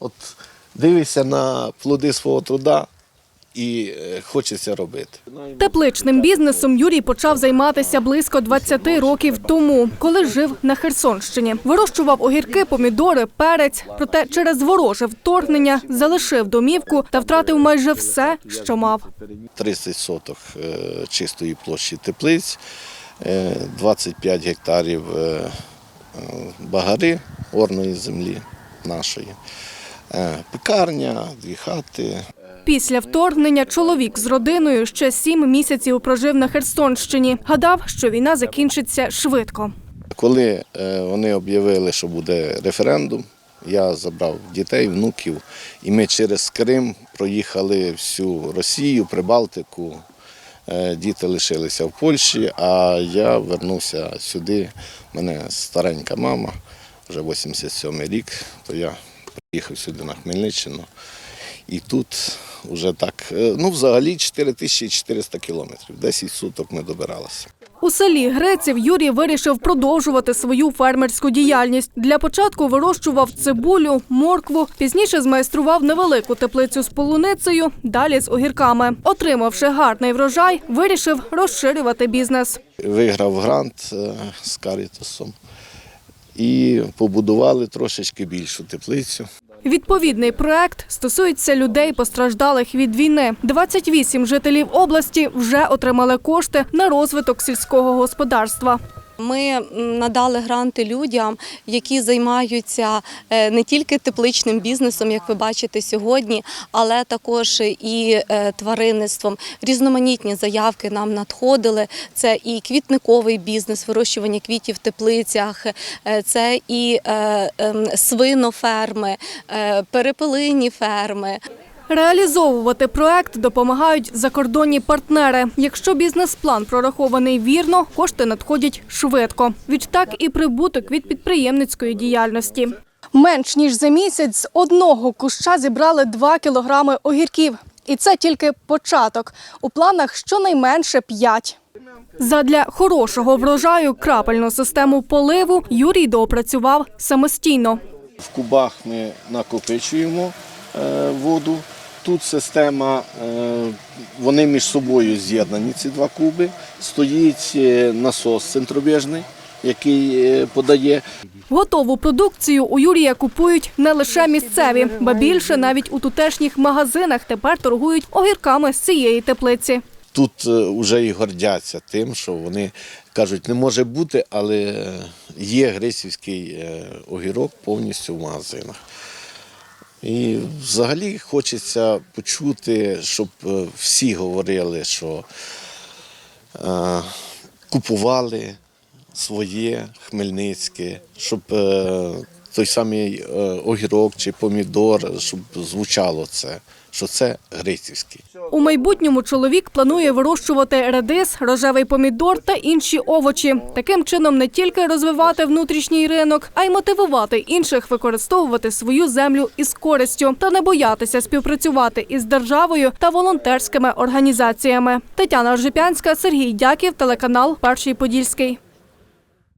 От дивишся на плоди свого труда і е, хочеться робити. Тепличним бізнесом Юрій почав займатися близько 20 років тому, коли жив на Херсонщині. Вирощував огірки, помідори, перець. Проте через вороже вторгнення залишив домівку та втратив майже все, що мав. 30 соток е, чистої площі теплиць, е, 25 гектарів е, е, багари орної землі нашої, пекарня, дві хати. Після вторгнення чоловік з родиною ще сім місяців прожив на Херсонщині. Гадав, що війна закінчиться швидко. Коли е, вони об'явили, що буде референдум, я забрав дітей, внуків, і ми через Крим проїхали всю Росію, Прибалтику. Е, Діти лишилися в Польщі, а я вернувся сюди. У мене старенька мама, вже 87 рік, то я приїхав сюди на Хмельниччину. І тут вже так, е, ну взагалі 4400 кілометрів, 10 суток ми добиралися. У селі Греців Юрій вирішив продовжувати свою фермерську діяльність. Для початку вирощував цибулю, моркву, пізніше змайстрував невелику теплицю з полуницею, далі з огірками. Отримавши гарний врожай, вирішив розширювати бізнес. Виграв грант е, з Карітасом і побудували трошечки більшу теплицю. Відповідний проект стосується людей, постраждалих від війни. 28 жителів області вже отримали кошти на розвиток сільського господарства. Ми надали гранти людям, які займаються е, не тільки тепличним бізнесом, як ви бачите сьогодні, але також і е, тваринництвом. Різноманітні заявки нам надходили. Це і квітниковий бізнес, вирощування квітів в теплицях, е, це і ем, свиноферми, перепелині ферми. Реалізовувати проект допомагають закордонні партнери. Якщо бізнес-план прорахований вірно, кошти надходять швидко. Відтак і прибуток від підприємницької діяльності. Менш ніж за місяць з одного куща зібрали 2 кілограми огірків. І це тільки початок. У планах щонайменше 5. Задля хорошого врожаю крапельну систему поливу Юрій доопрацював самостійно. В кубах ми накопичуємо е, воду. Тут система, е, вони між собою з'єднані, ці два куби. Стоїть е, насос центробіжний, який е, подає. Готову продукцію у Юрія купують не лише місцеві, ба більше навіть у тутешніх магазинах тепер торгують огірками з цієї теплиці. Тут вже і гордяться тим, що вони кажуть, не може бути, але є грисівський огірок повністю в магазинах. І взагалі хочеться почути, щоб е, всі говорили, що е, купували своє хмельницьке, щоб е, той самий е, огірок чи помідор, щоб звучало це, що це грицівський. У майбутньому чоловік планує вирощувати редис, рожевий помідор та інші овочі. Таким чином не тільки розвивати внутрішній ринок, а й мотивувати інших використовувати свою землю із користю та не боятися співпрацювати із державою та волонтерськими організаціями. Тетяна Ржепянська, Сергій Дяків, телеканал Перший Подільський.